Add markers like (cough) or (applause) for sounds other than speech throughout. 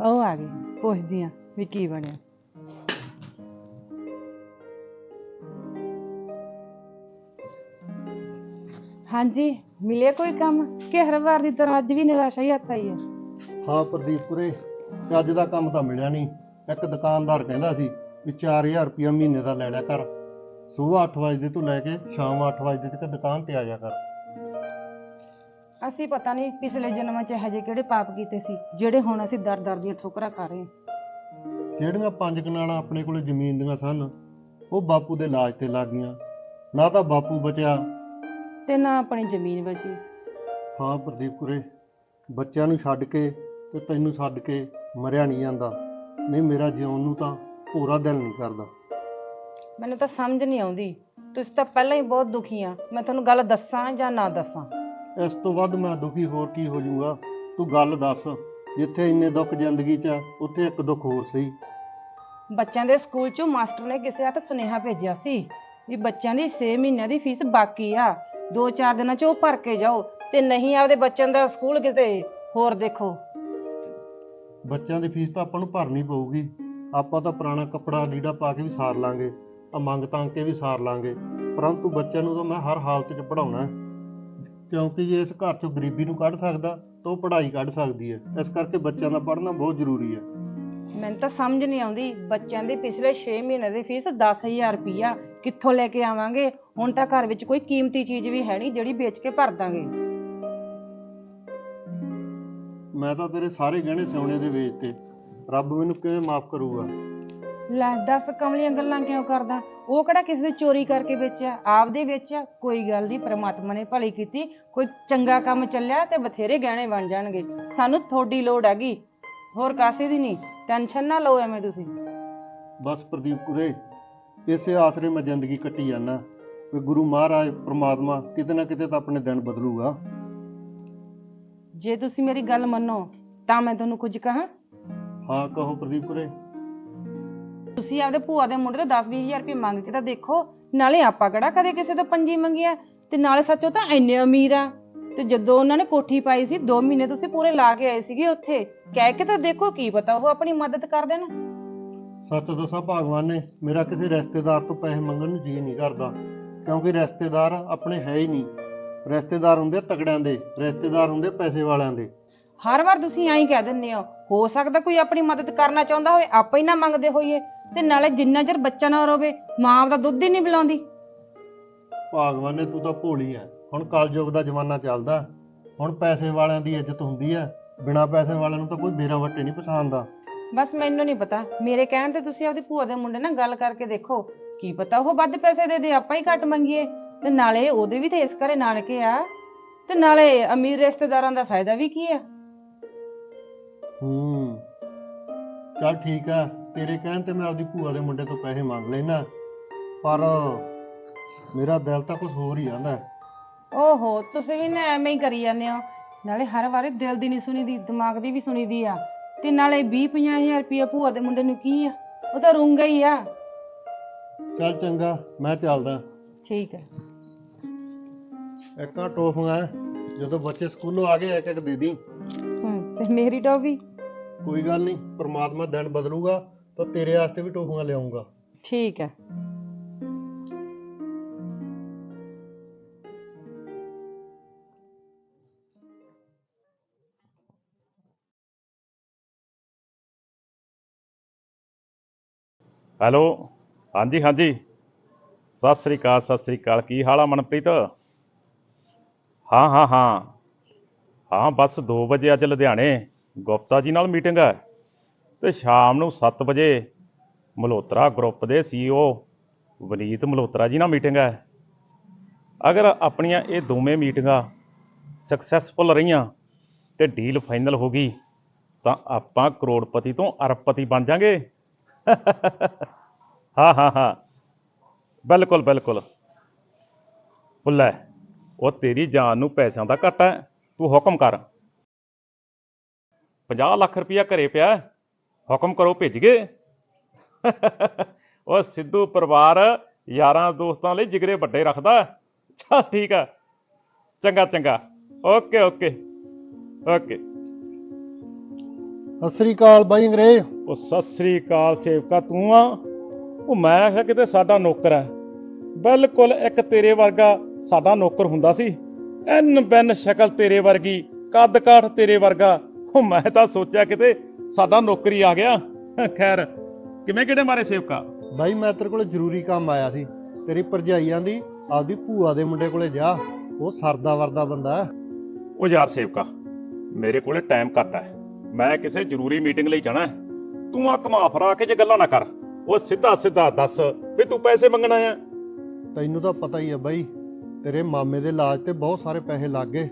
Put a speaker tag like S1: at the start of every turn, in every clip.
S1: ਉਹ ਆ ਗਈ ਪੁੱਛਦੀ ਆ ਵੀ ਕੀ ਬਣਿਆ। ਹਾਂਜੀ, ਮਿਲਿਆ ਕੋਈ ਕੰਮ? ਕਿ ਹਰ ਵਾਰ ਦੀ ਤਰ੍ਹਾਂ ਅੱਜ ਵੀ ਨਿਰਾਸ਼ਾ ਹੀ ਹੱਥ ਆਈ ਹੈ
S2: ਹਾਂ ਪ੍ਰਦੀਪ ਪੁਰੇ ਤੇ ਅੱਜ ਦਾ ਕੰਮ ਤਾਂ ਮਿਲਿਆ ਨਹੀਂ। ਇੱਕ ਦੁਕਾਨਦਾਰ ਕਹਿੰਦਾ ਸੀ ਵੀ 4000 ਰੁਪਇਆ ਮਹੀਨੇ ਦਾ ਲੈ ਲਿਆ ਕਰ। ਸਵੇਰ 8 ਵਜੇ ਤੋਂ ਲੈ ਕੇ ਸ਼ਾਮ 8 ਵਜੇ ਤੱਕ ਦੁਕਾਨ ਤੇ ਆ ਜਾ ਕਰ।
S1: ਅਸੀਂ ਪਤਾ ਨਹੀਂ ਪਿਛਲੇ ਜਨਮਾਂ 'ਚ ਇਹੋ ਜਿਹੇ ਕਿਹੜੇ ਪਾਪ ਕੀਤੇ ਸੀ ਜਿਹੜੇ ਹੁਣ ਅਸੀਂ ਦਰ ਦਰ ਦੀਆਂ ਠੋਕਰਾਂ ਖਾ ਰਹੇ ਹਾਂ।
S2: ਜਿਹੜੀਆਂ ਪੰਜ ਕਨਾਲਾਂ ਆਪਣੇ ਕੋਲੇ ਜ਼ਮੀਨ ਦੀਆਂ ਸਨ ਉਹ ਬਾਪੂ ਦੇ ਇਲਾਜ ਤੇ ਲੱਗ ਗਈਆਂ। ਨਾ ਤਾਂ ਬਾਪੂ ਬਚਿਆ।
S1: ਤੇ ਨਾ ਆਪਣੀ ਜ਼ਮੀਨ ਬਚੀ।
S2: ਹਾਂ ਪ੍ਰਦੀਪ ਕੁਰੇ ਬੱਚਿਆਂ ਨੂੰ ਛੱਡ ਕੇ ਤੇ ਤੈਨੂੰ ਛੱਡ ਕੇ ਮਰਿਆ ਨਹੀਂ ਜਾਂਦਾ। ਨਹੀਂ ਮੇਰਾ ਜਿਉਣ ਨੂੰ ਤਾਂ ਪੂਰਾ ਦਿਲ ਨਹੀਂ ਕਰਦਾ।
S1: ਮੈਨੂੰ ਤਾਂ ਸਮਝ ਨਹੀਂ ਆਉਂਦੀ। ਤੁਸੀਂ ਤਾਂ ਪਹਿਲਾਂ ਹੀ ਬਹੁਤ ਦੁਖੀ ਆ। ਮੈਂ ਤੁਹਾਨੂੰ ਗੱਲ ਦੱਸਾਂ ਜਾਂ ਨਾ ਦੱਸਾਂ?
S2: ਇਸ ਤੋਂ ਵੱਧ ਮੈਂ ਦੁਖੀ ਹੋਰ ਕੀ ਹੋ ਜਾਊਗਾ? ਤੂੰ ਗੱਲ ਦੱਸ ਜਿੱਥੇ ਇੰਨੇ ਦੁੱਖ ਜ਼ਿੰਦਗੀ 'ਚ ਆ ਉੱਥੇ ਇੱਕ ਦੁੱਖ ਹੋਰ ਸਹੀ।
S1: ਬੱਚਿਆਂ ਦੇ ਸਕੂਲ 'ਚੋਂ ਮਾਸਟਰ ਨੇ ਕਿਸੇ ਹੱਥ ਸੁਨੇਹਾ ਭੇਜਿਆ ਸੀ ਵੀ ਬੱਚਿਆਂ ਦੀ 6 ਮਹੀਨਿਆਂ ਦੀ ਫੀਸ ਬਾਕੀ ਆ। 2-4 ਦਿਨਾਂ 'ਚ ਉਹ ਭਰ ਕੇ ਜਾਓ ਤੇ ਨਹੀਂ ਆਪਦੇ ਬੱਚਿਆਂ ਦਾ ਸਕੂਲ ਕਿਤੇ ਹੋਰ ਦੇਖੋ।
S2: ਬੱਚਿਆਂ ਦੀ ਫੀਸ ਤਾਂ ਆਪਾਂ ਨੂੰ ਭਰਨੀ ਪਊਗੀ। ਆਪਾਂ ਤਾਂ ਪੁਰਾਣਾ ਕੱਪੜਾ ਲੀੜਾ ਪਾ ਕੇ ਵੀ ਸਾਰ ਲਾਂਗੇ ਆ ਮੰਗ ਤੰਗ ਕੇ ਵੀ ਸਾਰ ਲਾਂਗੇ। ਪਰੰਤੂ ਬੱਚਿਆਂ ਨੂੰ ਤਾਂ ਮੈਂ ਹਰ ਹਾਲਤ 'ਚ ਪੜਾਉਣਾ ਹੈ। ਕਿਉਂਕਿ ਜੇ ਇਸ ਘਰ 'ਚੋਂ ਗਰੀਬੀ ਨੂੰ ਕੱਢ ਸਕਦਾ ਤਾਂ ਉਹ ਪੜ੍ਹਾਈ ਕੱਢ ਸਕਦੀ ਹੈ। ਇਸ ਕਰਕੇ ਬੱਚਿਆਂ ਦਾ ਪੜ੍ਹਨਾ ਬਹੁਤ ਜ਼ਰੂਰੀ ਹੈ।
S1: ਮੈਨੂੰ ਤਾਂ ਸਮਝ ਨਹੀਂ ਆਉਂਦੀ ਬੱਚਿਆਂ ਦੀ ਪਿਛਲੇ 6 ਮਹੀਨੇ ਦੀ ਫੀਸ 10000 ਰੁਪਈਆ ਕਿੱਥੋਂ ਲੈ ਕੇ ਆਵਾਂਗੇ? ਹੁਣ ਤਾਂ ਘਰ ਵਿੱਚ ਕੋਈ ਕੀਮਤੀ ਚੀਜ਼ ਵੀ ਹੈ ਨਹੀਂ ਜਿਹੜੀ ਵੇਚ ਕੇ ਭਰ ਦਾਂਗੇ।
S2: ਮੈਂ ਤਾਂ ਤੇਰੇ ਸਾਰੇ ਗਹਿਣੇ ਸੋਨੇ ਦੇ ਵੇਚਤੇ ਰੱਬ ਮੈਨੂੰ ਕਿਵੇਂ ਮਾਫ ਕਰੂਗਾ?
S1: ਲੈ ਦੱਸ ਕਮਲੀਆਂ ਗੱਲਾਂ ਕਿਉਂ ਕਰਦਾ? ਉਹ ਕਿਹੜਾ ਕਿਸੇ ਦੀ ਚੋਰੀ ਕਰਕੇ ਵੇਚਿਆ? ਆਪਦੇ ਵੇਚਿਆ? ਕੋਈ ਗੱਲ ਨਹੀਂ ਪ੍ਰਮਾਤਮਾ ਨੇ ਭਲੀ ਕੀਤੀ। ਕੋਈ ਚੰਗਾ ਕੰਮ ਚੱਲਿਆ ਤੇ ਬਥੇਰੇ ਗਹਿਣੇ ਬਣ ਜਾਣਗੇ। ਸਾਨੂੰ ਥੋੜੀ ਲੋੜ ਹੈਗੀ। ਹੋਰ ਕਾਸੇ ਦੀ ਨਹੀਂ ਟੈਨਸ਼ਨ ਨਾ ਲਓ ਐਵੇਂ ਤੁਸੀਂ।
S2: ਬਸ ਪ੍ਰਦੀਪ ਕੁਰੇ ਇਸੇ ਆਸਰੇ ਮੈਂ ਜ਼ਿੰਦਗੀ ਕੱਟੀ ਜਾਂਦਾ। ਵੀ ਗੁਰੂ ਮਹਾਰਾਜ ਪ੍ਰਮਾਤਮਾ ਕਿਤੇ ਨਾ ਕਿਤੇ ਤਾਂ ਆਪਣੇ ਦਿਨ ਬਦਲੂਗਾ।
S1: ਜੇ ਤੁਸੀਂ ਮੇਰੀ ਗੱਲ ਮੰਨੋ ਤਾਂ ਮੈਂ ਤੁਹਾਨੂੰ ਕੁਝ ਕਹਾਂ?
S2: ਹਾਂ ਕਹੋ ਪ੍ਰਦੀਪ ਕੁਰੇ
S1: ਤੁਸੀਂ ਆਪਦੇ ਭੂਆ ਦੇ ਮੁੰਡੇ ਤੋਂ 10-20000 ਰੁਪਏ ਮੰਗ ਕੇ ਤਾਂ ਦੇਖੋ ਨਾਲੇ ਆਪਾਂ ਕਿਹੜਾ ਕਦੇ ਕਿਸੇ ਤੋਂ ਪੰਜੀ ਮੰਗਿਆ ਤੇ ਨਾਲੇ ਸੱਚੋ ਤਾਂ ਇੰਨੇ ਅਮੀਰ ਆ। ਤੇ ਜਦੋਂ ਉਹਨਾਂ ਨੇ ਕੋਠੀ ਪਾਈ ਸੀ 2 ਮਹੀਨੇ ਤੁਸੀਂ ਪੂਰੇ ਲਾ ਕੇ ਆਏ ਸੀਗੇ ਉੱਥੇ ਕਹਿ ਕੇ ਤਾਂ ਦੇਖੋ ਕੀ ਪਤਾ ਉਹ ਆਪਣੀ ਮਦਦ ਕਰ ਦੇਣ।
S2: ਸੱਚ ਦੱਸਾਂ ਭਗਵਾਨ ਨੇ ਮੇਰਾ ਕਿਸੇ ਰਿਸ਼ਤੇਦਾਰ ਤੋਂ ਪੈਸੇ ਮੰਗਣ ਨੂੰ ਜੀ ਨਹੀਂ ਕਰਦਾ। ਕਿਉਂਕਿ ਰਿਸ਼ਤੇਦਾਰ ਆਪਣੇ ਹੈ ਹੀ ਨਹੀਂ। ਰਿਸ਼ਤੇਦਾਰ ਹੁੰਦੇ ਤਕੜਿਆਂ ਦੇ ਰਿਸ਼ਤੇਦਾਰ ਹੁੰਦੇ ਪੈਸੇ ਵਾਲਿਆਂ ਦੇ।
S1: ਹਰ ਵਾਰ ਤੁਸੀਂ ਐਂ ਕਹਿ ਦਿੰਦੇ ਹੋ ਹੋ ਸਕਦਾ ਕੋਈ ਆਪਣੀ ਮਦਦ ਕਰਨਾ ਚਾਹੁੰਦਾ ਹੋਵੇ ਆਪਾਂ ਹੀ ਨਾ ਮੰਗਦੇ ਹੋਈਏ। ਤੇ ਨਾਲੇ ਜਿੰਨਾ ਚਿਰ ਬੱਚਾ ਨਾ ਰੋਵੇ ਮਾਂ ਦਾ ਦੁੱਧ ਹੀ ਨਹੀਂ ਪਿਲਾਉਂਦੀ।
S2: ਭਗਵਾਨ ਨੇ ਤੂੰ ਤਾਂ ਭੋਲੀ ਐ। ਹੁਣ ਕਲਯੁਗ ਦਾ ਜ਼ਮਾਨਾ ਚੱਲਦਾ। ਹੁਣ ਪੈਸੇ ਵਾਲਿਆਂ ਦੀ ਇੱਜ਼ਤ ਹੁੰਦੀ ਐ। ਬਿਨਾਂ ਪੈਸੇ ਵਾਲਿਆਂ ਨੂੰ ਤਾਂ ਕੋਈ ਬੇਰਾ ਵੱਟੇ ਨਹੀਂ ਪਛਾਣਦਾ।
S1: ਬਸ ਮੈਨੂੰ ਨਹੀਂ ਪਤਾ। ਮੇਰੇ ਕਹਿਣ ਤੇ ਤੁਸੀਂ ਆਪਦੀ ਭੂਆ ਦੇ ਮੁੰਡੇ ਨਾਲ ਗੱਲ ਕਰਕੇ ਦੇਖੋ। ਕੀ ਪਤਾ ਉਹ ਵੱਧ ਪੈਸੇ ਦੇ ਦੇ ਆਪਾਂ ਹੀ ਘੱਟ ਮੰਗੀਏ। ਤੇ ਨਾਲੇ ਉਹਦੇ ਵੀ ਤੇ ਇਸ ਘਰੇ ਨਾਨਕੇ ਆ। ਤੇ ਨਾਲੇ ਅਮੀਰ ਰਿਸ਼ਤੇਦਾਰਾਂ ਦਾ ਫਾਇਦਾ ਵੀ ਕੀ ਆ?
S2: ਹੂੰ। ਚੱਲ ਠੀਕ ਆ। ਤੇਰੇ ਕਹਿਣ ਤੇ ਮੈਂ ਆਪਦੀ ਭੂਆ ਦੇ ਮੁੰਡੇ ਤੋਂ ਪੈਸੇ ਮੰਗ ਲੈਣਾ ਪਰ ਮੇਰਾ ਦਿਲ ਤਾਂ ਕੁਝ ਹੋਰ ਹੀ ਆਂਦਾ
S1: ਓਹੋ ਤੁਸੀਂ ਵੀ ਨਾ ਐਵੇਂ ਹੀ ਕਰੀ ਜਾਂਦੇ ਹੋ। ਨਾਲੇ ਹਰ ਵਾਰੀ ਦਿਲ ਦੀ ਨਹੀਂ ਸੁਣੀਦੀ ਦਿਮਾਗ ਦੀ ਵੀ ਸੁਣੀਦੀ ਆ। ਤੇ ਨਾਲੇ 20 ਹਜ਼ਾਰ ਰੁਪਏ ਭੂਆ ਦੇ ਮੁੰਡੇ ਨੂੰ ਕੀ ਆ? ਉਹ ਤਾਂ ਰੂੰਗਾ ਹੀ ਆ।
S2: ਚੱਲ ਚੰਗਾ ਮੈਂ ਚੱਲਦਾ।
S1: ਠੀਕ ਹੈ
S2: ਇੱਕਾਂ ਟੋਫੀਆਂ ਜਦੋਂ ਬੱਚੇ ਸਕੂਲੋਂ ਆ ਗਏ ਇੱਕ ਇੱਕ ਦੇ ਦੀ।
S1: ਹੂੰ ਤੇ ਮੇਰੀ ਟੋਪੀ
S2: ਕੋਈ ਗੱਲ ਨਹੀਂ ਪ੍ਰਮਾਤਮਾ ਦਿਨ ਬਦਲੂਗਾ। ਤਾਂ ਤੇਰੇ ਵਾਸਤੇ ਵੀ ਟੋਫੀਆਂ ਲਿਆਉਂਗਾ।
S1: ਠੀਕ ਹੈ।
S3: ਹੈਲੋ ਹਾਂਜੀ ਹਾਂਜੀ। ਸਤਿ ਸ੍ਰੀ ਅਕਾਲ ਸਤਿ ਸ੍ਰੀ ਅਕਾਲ। ਕੀ ਹਾਲ ਆ ਮਨਪ੍ਰੀਤ? ਹਾਂ ਹਾਂ ਹਾਂ। ਹਾਂ ਬਸ 2 ਵਜੇ ਅੱਜ ਲੁਧਿਆਣੇ। ਗੁਪਤਾ ਜੀ ਨਾਲ ਮੀਟਿੰਗ ਹੈ। ਤੇ ਸ਼ਾਮ ਨੂੰ 7 ਵਜੇ ਮਲਹੋਤਰਾ ਗਰੁੱਪ ਦੇ ਸੀਈਓ ਵਨੀਤ ਮਲਹੋਤਰਾ ਜੀ ਨਾਲ ਮੀਟਿੰਗ ਹੈ। ਅਗਰ ਆਪਣੀਆਂ ਇਹ ਦੋਵੇਂ ਮੀਟਿੰਗਾਂ ਸਕਸੈਸਫੁਲ ਰਹੀਆਂ ਤੇ ਡੀਲ ਫਾਈਨਲ ਹੋ ਗਈ, ਤਾਂ ਆਪਾਂ ਕਰੋੜਪਤੀ ਤੋਂ ਅਰਬਪਤੀ ਬਣ ਜਾਾਂਗੇ। ਹਾਂ ਹਾਂ ਹਾਂ। ਬਿਲਕੁਲ ਬਿਲਕੁਲ। ਪੁੱਲੇ ਉਹ ਤੇਰੀ ਜਾਨ ਨੂੰ ਪੈਸਿਆਂ ਦਾ ਘਾਟਾ ਤੂੰ ਹੁਕਮ ਕਰ। 50 ਲੱਖ ਰੁਪਇਆ ਘਰੇ ਪਿਆ ਹੁਕਮ ਕਰੋ ਭੇਜ ਗਏ। (laughs) ਉਹ ਸਿੱਧੂ ਪਰਿਵਾਰ ਯਾਰਾਂ ਦੋਸਤਾਂ ਲਈ ਜਿਗਰੇ ਵੱਡੇ ਰੱਖਦਾ। ਚੱਲ ਠੀਕ ਹੈ ਚੰਗਾ ਚੰਗਾ। Okay okay. ਓਕੇ।
S2: ਸਤਿ ਸ੍ਰੀ ਅਕਾਲ ਬਾਈ ਅੰਗਰੇਜ਼।
S3: ਉਹ ਸਤਿ ਸ੍ਰੀ ਅਕਾਲ ਸੇਵਕਾ ਤੂੰ ਆ? ਉਹ ਮੈਂ ਆਖਿਆ ਕਿਤੇ ਸਾਡਾ ਨੌਕਰ ਹੈ। ਬਿਲਕੁਲ ਇੱਕ ਤੇਰੇ ਵਰਗਾ ਸਾਡਾ ਨੌਕਰ ਹੁੰਦਾ ਸੀ। ਐਨ ਬੈਨ ਸ਼ਕਲ ਤੇਰੇ ਵਰਗੀ ਕੱਦ ਕਾਠ ਤੇਰੇ ਵਰਗਾ। ਉਹ ਮੈਂ ਤਾਂ ਸੋਚਿਆ ਕਿਤੇ ਸਾਡਾ ਨੌਕਰੀ ਆ ਗਿਆ। ਖੈਰ ਕਿਵੇਂ ਕਿਹੜੇ ਮਾਰੇ ਸੇਵਕਾ?
S2: ਬਾਈ ਮੈਂ ਤੇਰੇ ਕੋਲ ਜ਼ਰੂਰੀ ਕੰਮ ਆਇਆ ਸੀ। ਤੇਰੀ ਭਰਜਾਈਆਂ ਦੀ ਆਪਦੀ ਭੂਆ ਦੇ ਮੁੰਡੇ ਕੋਲੇ ਜਾ। ਉਹ ਸਰਦਾ ਵਰਦਾ ਬੰਦਾ ਹੈ।
S3: ਉਹ ਯਾਰ ਸੇਵਕਾ ਮੇਰੇ ਕੋਲੇ ਟਾਈਮ ਘੱਟ ਹੈ। ਮੈਂ ਕਿਸੇ ਜ਼ਰੂਰੀ ਮੀਟਿੰਗ ਲਈ ਜਾਣਾ ਹੈ। ਤੂੰ ਆ ਘੁਮਾ ਫਰਾ ਕੇ ਜੇ ਗੱਲਾਂ ਨਾ ਕਰ। ਉਹ ਸਿੱਧਾ ਸਿੱਧਾ ਦੱਸ ਵੀ ਤੂੰ ਪੈਸੇ ਮੰਗਣਾ ਆ
S2: ਤੈਨੂੰ ਤਾਂ ਪਤਾ ਹੀ ਹੈ ਬਾਈ ਤੇਰੇ ਮਾਮੇ ਦੇ ਇਲਾਜ ਤੇ ਬਹੁਤ ਸਾਰੇ ਪੈਸੇ ਲੱਗ ਗਏ।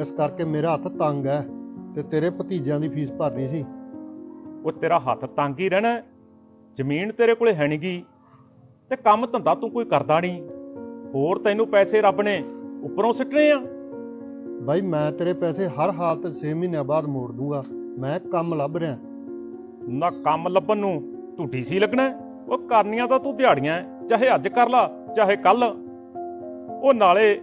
S2: ਇਸ ਕਰਕੇ ਮੇਰਾ ਹੱਥ ਤੰਗ ਹੈ ਤੇ ਤੇਰੇ ਭਤੀਜਿਆਂ ਦੀ ਫੀਸ ਭਰਨੀ ਸੀ।
S3: ਉਹ ਤੇਰਾ ਹੱਥ ਤੰਗ ਹੀ ਰਹਿਣਾ। ਜ਼ਮੀਨ ਤੇਰੇ ਕੋਲੇ ਹੈ ਨਹੀਂਗੀ ਤੇ ਕੰਮ ਧੰਦਾ ਤੂੰ ਕੋਈ ਕਰਦਾ ਨਹੀਂ ਹੋਰ ਤੈਨੂੰ ਪੈਸੇ ਰੱਬ ਨੇ ਉੱਪਰੋਂ ਸਿੱਟਣੇ ਆ।
S2: ਬਾਈ ਮੈਂ ਤੇਰੇ ਪੈਸੇ ਹਰ ਹਾਲਤ 6 ਮਹੀਨਿਆਂ ਬਾਅਦ ਮੋੜ ਦੂੰਗਾ। ਮੈਂ ਕੰਮ ਲੱਭ ਰਿਹਾ।
S3: ਨਾ ਕੰਮ ਲੱਭਣ ਨੂੰ ਤੂੰ ਡੀਸੀ ਲੱਗਣਾ। ਉਹ ਕਰਨੀਆਂ ਤਾਂ ਤੂੰ ਦਿਹਾੜੀਆਂ ਚਾਹੇ ਅੱਜ ਕਰ ਲਾ ਚਾਹੇ ਕੱਲ ਉਹ ਨਾਲੇ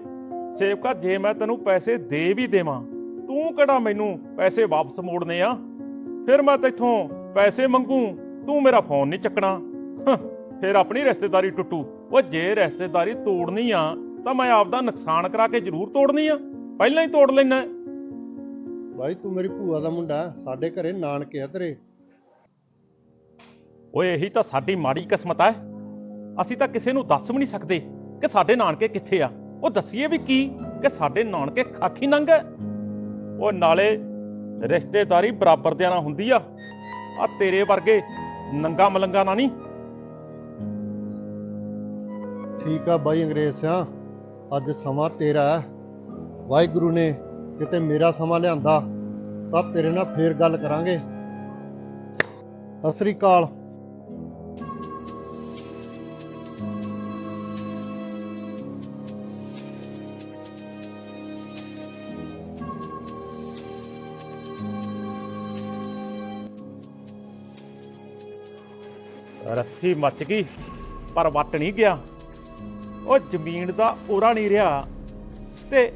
S3: ਸੇਵਕਾ ਜੇ ਮੈਂ ਤੈਨੂੰ ਪੈਸੇ ਦੇ ਵੀ ਦੇਵਾਂ ਤੂੰ ਕਿਹੜਾ ਮੈਨੂੰ ਪੈਸੇ ਵਾਪਸ ਮੋੜਨੇ ਆ? ਫਿਰ ਮੈਂ ਤੈਥੋਂ ਪੈਸੇ ਮੰਗੂ ਤੂੰ ਮੇਰਾ ਫੋਨ ਨਹੀਂ ਚੱਕਣਾ। ਫਿਰ ਆਪਣੀ ਰਿਸ਼ਤੇਦਾਰੀ ਟੁੱਟੂ। ਉਹ ਜੇ ਰਿਸ਼ਤੇਦਾਰੀ ਤੋੜਨੀ ਆ ਤਾਂ ਮੈਂ ਆਪਦਾ ਨੁਕਸਾਨ ਕਰਾ ਕੇ ਜ਼ਰੂਰ ਤੋੜਨੀ ਆ। ਪਹਿਲਾਂ ਹੀ ਤੋੜ ਲੈਣਾ
S2: ਬਾਈ ਤੂੰ ਮੇਰੀ ਭੂਆ ਦਾ ਮੁੰਡਾ ਸਾਡੇ ਘਰੇ ਨਾਨਕੇ ਆ ਤੇਰੇ।
S3: ਓਏ ਇਹੀ ਤਾਂ ਸਾਡੀ ਮਾੜੀ ਕਿਸਮਤ ਹੈ ਅਸੀਂ ਤਾਂ ਕਿਸੇ ਨੂੰ ਦੱਸ ਵੀ ਨਹੀਂ ਸਕਦੇ ਕਿ ਸਾਡੇ ਨਾਨਕੇ ਕਿੱਥੇ ਆ। ਉਹ ਦੱਸੀਏ ਵੀ ਕੀ ਕਿ ਸਾਡੇ ਨਾਨਕੇ ਖਾਖੀ ਨੰਗ ਹੈ ਉਹ ਨਾਲੇ ਰਿਸ਼ਤੇਦਾਰੀ ਬਰਾਬਰ ਦੇ ਨਾਲ ਹੁੰਦੀ ਆ। ਆ ਤੇਰੇ ਵਰਗੇ ਨੰਗਾ ਮਲੰਗਾ ਨਾ ਨਹੀਂ
S2: ਠੀਕ ਆ ਬਾਈ ਅੰਗਰੇਜ਼ ਸਿਆ, ਅੱਜ ਸਮਾਂ ਤੇਰਾ ਹੈ ਵਾਹਿਗੁਰੂ ਨੇ ਕਿਤੇ ਮੇਰਾ ਸਮਾਂ ਲਿਆਂਦਾ, ਤਾਂ ਤੇਰੇ ਨਾਲ ਫੇਰ ਗੱਲ ਕਰਾਂਗੇ। ਸਤਿ ਸ੍ਰੀ ਅਕਾਲ।
S3: ਰੱਸੀ ਮੱਚ ਗਈ, ਪਰ ਵੱਟ ਨਹੀਂ ਗਿਆ। ਉਹ ਜ਼ਮੀਨ ਦਾ ਉਰਾ ਨਹੀਂ ਰਿਹਾ ਤੇ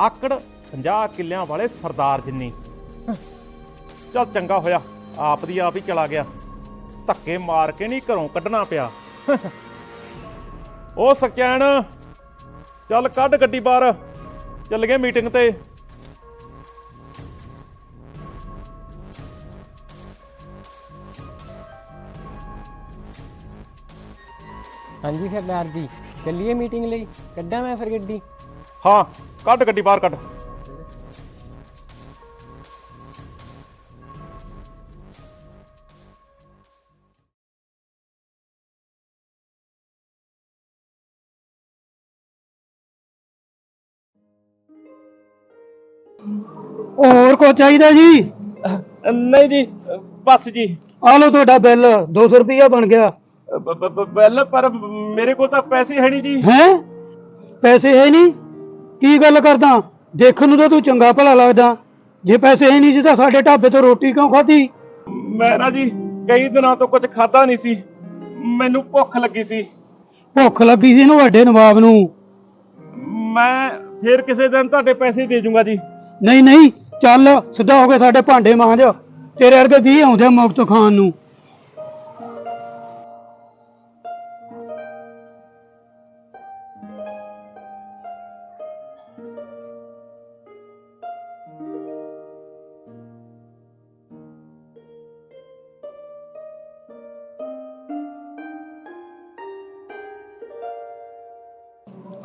S3: ਆਕੜ 50 ਕਿੱਲਿਆਂ ਵਾਲੇ ਸਰਦਾਰ ਜਿੰਨੀ। ਚੱਲ ਚੰਗਾ ਹੋਇਆ, ਆਪ ਦੀ ਆਪ ਹੀ ਚਲਾ ਗਿਆ। ਧੱਕੇ ਮਾਰ ਕੇ ਨਹੀਂ ਘਰੋਂ ਕੱਢਣਾ ਪਿਆ। ਉਹ ਸਕਿਆਣ ਚੱਲ ਕੱਢ ਗੱਡੀ ਬਾਹਰ। ਚੱਲ ਗਏ ਮੀਟਿੰਗ ਤੇ।
S4: ਹਾਂਜੀ ਸਰਦਾਰ ਜੀ ਚੱਲੀਏ ਮੀਟਿੰਗ ਲਈ ਕੱਢਾਂ ਮੈਂ ਫਿਰ ਗੱਡੀ?
S3: ਹਾਂ ਕੱਢ ਗੱਡੀ ਬਾਹਰ ਕੱਢ।
S5: ਹੋਰ ਕੋ ਚਾਹੀਦਾ ਜੀ?
S3: ਨਹੀਂ ਜੀ ਬਸ ਜੀ।
S5: ਆ ਲਓ ਤੁਹਾਡਾ ਬਿੱਲ 200 ਰੁਪਇਆ ਬਣ ਗਿਆ।
S3: ਬਿੱਲ ਪਰ ਮੇਰੇ ਕੋਲ ਤਾਂ ਪੈਸੇ ਹੈ ਨਹੀਂ ਜੀ।
S5: ਹੈ? ਪੈਸੇ ਹੈ ਨਹੀਂ? ਕੀ ਗੱਲ ਕਰਦਾ? ਦੇਖਣ ਨੂੰ ਤਾਂ ਤੂੰ ਚੰਗਾ ਭਲਾ ਲੱਗਦਾ। ਜੇ ਪੈਸੇ ਹੈ ਨਹੀਂ ਸੀ ਤਾਂ ਸਾਡੇ ਢਾਬੇ ਤੋਂ ਰੋਟੀ ਕਿਉਂ ਖਾਧੀ?
S3: ਮੈਂ ਨਾ ਜੀ ਕਈ ਦਿਨਾਂ ਤੋਂ ਕੁਝ ਖਾਦਾ ਨਹੀਂ ਸੀ। ਮੈਨੂੰ ਭੁੱਖ ਲੱਗੀ ਸੀ।
S5: ਭੁੱਖ ਲੱਗੀ ਸੀ ਇਹਨੂੰ ਵੱਡੇ ਨਵਾਬ ਨੂੰ।
S3: ਮੈਂ ਫੇਰ ਕਿਸੇ ਦਿਨ ਤੁਹਾਡੇ ਪੈਸੇ ਦੇ ਜੂੰਗਾ ਜੀ।
S5: ਨਹੀਂ ਨਹੀਂ ਚੱਲ ਸਿੱਧਾ ਹੋ ਕੇ ਸਾਡੇ ਭਾਂਡੇ ਮਾਂਜ। ਤੇਰੇ ਵਰਗੇ 20 ਆਉਂਦੇ ਆ ਮੁਫਤ ਖਾਣ ਨੂੰ।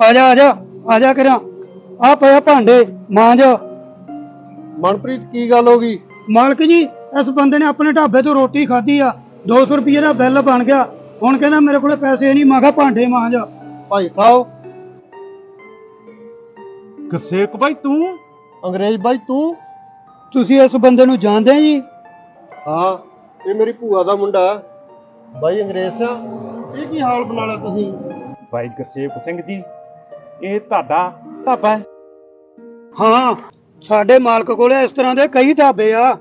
S5: ਆ ਜਾ ਆ ਜਾ ਆ ਜਾ ਕਰਾਂ। ਆ ਪਿਆ ਭਾਂਡੇ ਮਾਂਜ।
S2: ਮਨਪ੍ਰੀਤ ਕੀ ਗੱਲ ਹੋ ਗਈ?
S5: ਮਾਲਕ ਜੀ ਇਸ ਬੰਦੇ ਨੇ ਆਪਣੇ ਢਾਬੇ ਤੋਂ ਰੋਟੀ ਖਾਧੀ ਆ। 200 ਰੁਪਏ ਦਾ ਬਿੱਲ ਬਣ ਗਿਆ। ਹੁਣ ਕਹਿੰਦਾ ਮੇਰੇ ਕੋਲੇ ਪੈਸੇ ਨਹੀਂ ਮੈਂ ਕਿਹਾ ਭਾਂਡੇ ਮਾਂਜ।
S2: ਭਾਈ ਸਾਹਿਬ
S3: ਗਸੇਕ ਭਾਈ ਤੂੰ?
S2: ਅੰਗਰੇਜ਼ ਬਾਈ ਤੂੰ?
S5: ਤੁਸੀਂ ਇਸ ਬੰਦੇ ਨੂੰ ਜਾਣਦੇ ਆ ਜੀ?
S2: ਹਾਂ ਇਹ ਮੇਰੀ ਭੂਆ ਦਾ ਮੁੰਡਾ ਹੈ। ਬਾਈ ਅੰਗਰੇਜ਼ ਸਿਆ। ਇਹ ਕੀ ਹਾਲ ਬਣਾ ਲਿਆ ਤੁਸੀਂ?
S3: ਭਾਈ ਗਸੇਕ ਸਿੰਘ ਜੀ ਇਹ ਤੁਹਾਡਾ ਢਾਬਾ ਹੈ।
S5: ਹਾਂ ਸਾਡੇ ਮਾਲਕ ਕੋਲੇ ਇਸ ਤਰ੍ਹਾਂ ਦੇ ਕਈ ਢਾਬੇ ਆ।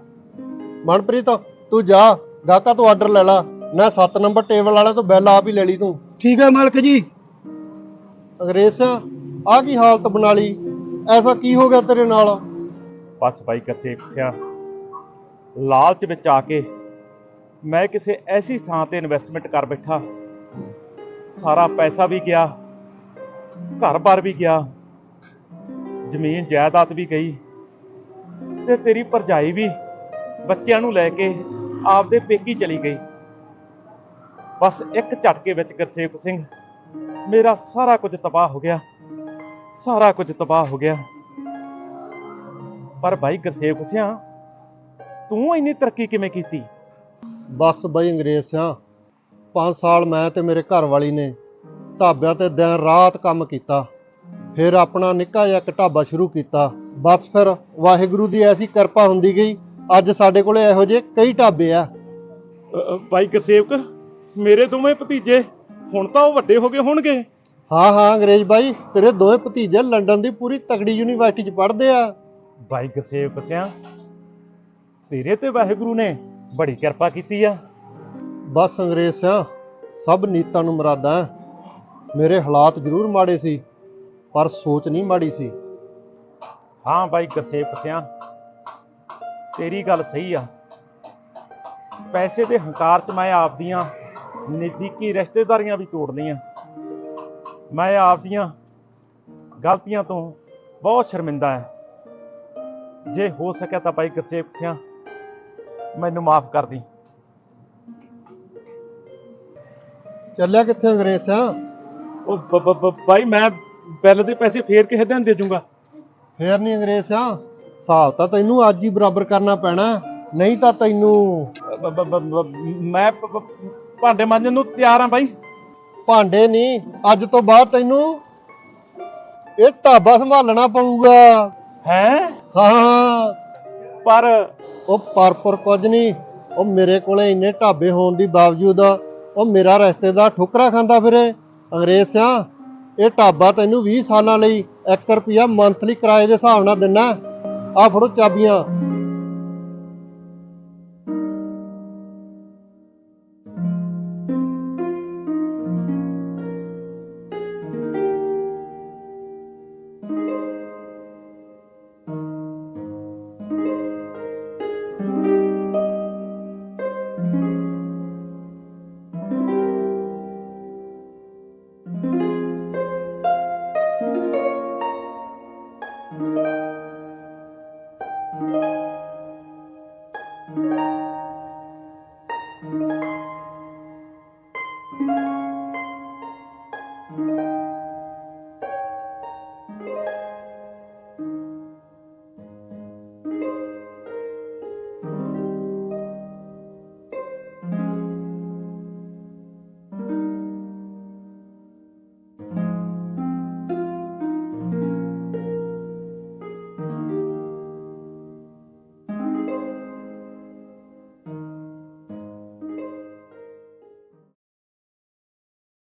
S2: ਮਨਪ੍ਰੀਤ ਤੂੰ ਜਾ ਗਾਹਕਾਂ ਤੋਂ ਆਰਡਰ ਲੈ ਲਾ। ਨਾ 7 ਨੰਬਰ ਟੇਬਲ ਵਾਲੇ ਤੋਂ ਬਿੱਲ ਆਪ ਹੀ ਲੈ ਲਈ ਤੂੰ।
S5: ਠੀਕ ਹੈ ਮਾਲਕ ਜੀ।
S2: ਅੰਗਰੇਜ਼ ਆ ਕੀ ਹਾਲਤ ਬਣਾ ਲਈ? ਐਸਾ ਕੀ ਹੋ ਗਿਆ ਤੇਰੇ ਨਾਲ?
S3: ਬਸ ਭਾਈ ਗਸੇਕ ਸਿਆ ਲਾਲਚ ਵਿੱਚ ਆ ਕੇ ਮੈਂ ਕਿਸੇ ਐਸੀ ਥਾਂ ਤੇ ਇਨਵੈਸਟਮੈਂਟ ਕਰ ਬੈਠਾ। ਸਾਰਾ ਪੈਸਾ ਵੀ ਗਿਆ ਘਰ-ਬਾਰ ਵੀ ਗਿਆ, ਜ਼ਮੀਨ, ਜਾਇਦਾਦ ਵੀ ਗਈ ਤੇ ਤੇਰੀ ਭਰਜਾਈ ਵੀ ਬੱਚਿਆਂ ਨੂੰ ਲੈ ਕੇ ਆਪਦੇ ਪੇਕੀ ਚਲੀ ਗਈ। ਬਸ ਇੱਕ ਝਟਕੇ ਵਿੱਚ ਗੁਰਸੇਵਕ ਸਿੰਘ, ਮੇਰਾ ਸਾਰਾ ਕੁਝ ਤਬਾਹ ਹੋ ਗਿਆ, ਸਾਰਾ ਕੁਝ ਤਬਾਹ ਹੋ ਗਿਆ। ਪਰ ਭਾਈ ਗੁਰਸੇਵਕ ਸਿਆ, ਤੂੰ ਇੰਨੀ ਤਰੱਕੀ ਕਿਵੇਂ ਕੀਤੀ?
S2: ਬਸ ਬਈ ਅੰਗਰੇਜ਼ ਸਿਆ 5 ਸਾਲ ਮੈਂ ਤੇ ਮੇਰੇ ਘਰ ਵਾਲੀ ਨੇ ਢਾਬਿਆਂ ਤੇ ਦਿਨ ਰਾਤ ਕੰਮ ਕੀਤਾ। ਫਿਰ ਆਪਣਾ ਨਿੱਕਾ ਜਿਹਾ ਇੱਕ ਢਾਬਾ ਸ਼ੁਰੂ ਕੀਤਾ। ਬਸ ਫਿਰ ਵਾਹਿਗੁਰੂ ਦੀ ਐਸੀ ਕਿਰਪਾ ਹੁੰਦੀ ਗਈ ਅੱਜ ਸਾਡੇ ਕੋਲੇ ਇਹੋ ਜਿਹੇ ਕਈ ਢਾਬੇ ਆ।
S3: ਭਾਈ ਗੁਰਸੇਵਕ ਮੇਰੇ ਦੋਵੇਂ ਭਤੀਜੇ ਹੁਣ ਤਾਂ ਉਹ ਵੱਡੇ ਹੋ ਗਏ ਹੋਣਗੇ।
S2: ਹਾਂ ਹਾਂ ਅੰਗਰੇਜ਼ ਬਾਈ ਤੇਰੇ ਦੋਵੇਂ ਭਤੀਜੇ ਲੰਡਨ ਦੀ ਪੂਰੀ ਤਕੜੀ ਯੂਨੀਵਰਸਿਟੀ 'ਚ ਪੜ੍ਹਦੇ ਆ।
S3: ਭਾਈ ਗੁਰਸੇਵਕ ਸਿਆ ਤੇਰੇ ਤੇ ਵਾਹਿਗੁਰੂ ਨੇ ਬੜੀ ਕਿਰਪਾ ਕੀਤੀ ਆ।
S2: ਬਸ ਅੰਗਰੇਜ਼ ਸਿਆਂ ਸਭ ਨੀਤਾਂ ਨੂੰ ਮਰਾਦਾ। ਹੈ। ਮੇਰੇ ਹਾਲਾਤ ਜ਼ਰੂਰ ਮਾੜੇ ਸੀ ਪਰ ਸੋਚ ਨਹੀਂ ਮਾੜੀ ਸੀ।
S3: ਹਾਂ ਭਾਈ ਗੁਰਸੇਵਕ ਸਿਆ ਤੇਰੀ ਗੱਲ ਸਹੀ ਆ। ਪੈਸੇ ਦੇ ਹੰਕਾਰ 'ਚ ਮੈਂ ਆਪਦੀਆਂ ਨਜ਼ਦੀਕੀ ਰਿਸ਼ਤੇਦਾਰੀਆਂ ਵੀ ਤੋੜ ਲਈਆਂ ਮੈਂ ਆਪਦੀਆਂ ਗਲਤੀਆਂ ਤੋਂ ਬਹੁਤ ਸ਼ਰਮਿੰਦਾ ਹਾਂ। ਜੇ ਹੋ ਸਕਿਆ ਤਾਂ ਭਾਈ ਗੁਰਸੇਵਕ ਸਿਆ ਮੈਨੂੰ ਮਾਫ ਕਰ ਦੀ।
S2: ਚੱਲਿਆ ਕਿੱਥੇ ਅੰਗਰੇਜ਼ ਸਿਆਂ?
S3: ਉਹ ਬ- ਬ- ਬ- ਭਾਈ ਮੈਂ ਬਿੱਲ ਦੇ ਪੈਸੇ ਫੇਰ ਕਿਸੇ ਦਿਨ ਦੇ ਜੂੰਗਾ
S2: ਫੇਰ ਨਹੀਂ ਅੰਗਰੇਜ਼ ਸਿਆਂ। ਹਿਸਾਬ ਤਾਂ ਤੈਨੂੰ ਅੱਜ ਹੀ ਬਰਾਬਰ ਕਰਨਾ ਪੈਣਾ। ਨਹੀਂ ਤਾਂ ਤੈਨੂੰ
S3: ਬ- ਬ- ਬ- ਬ- ਮੈਂ ਭਾਂਡੇ ਮਾਂਜਣ ਨੂੰ ਤਿਆਰ ਹਾਂ ਭਾਈ
S2: ਭਾਂਡੇ ਨਹੀਂ ਅੱਜ ਤੋਂ ਬਾਅਦ ਤੈਨੂੰ ਇਹ ਢਾਬਾ ਸੰਭਾਲਣਾ ਪਊਗਾ।
S3: ਹੈ?
S2: ਹਾਂ।
S3: ਪਰ
S2: ਉਹ ਪਰਪਰ ਕੁਝ ਨਹੀਂ ਉਹ ਮੇਰੇ ਕੋਲੇ ਇੰਨੇ ਢਾਬੇ ਹੋਣ ਦੀ ਬਾਵਜੂਦ ਉਹ ਮੇਰਾ ਰਿਸ਼ਤੇਦਾਰ ਠੋਕਰਾ ਖਾਂਦਾ ਫਿਰੇ। ਅੰਗਰੇਜ਼ ਸਿਆਂ, ਇਹ ਢਾਬਾ ਤੈਨੂੰ 20 ਸਾਲਾਂ ਲਈ 1 ਰੁਪਿਆ ਮੰਥਲੀ ਕਿਰਾਏ ਦੇ ਹਿਸਾਬ ਨਾਲ ਦਿੰਨਾ ਆ ਫੜੋ ਚਾਬੀਆਂ।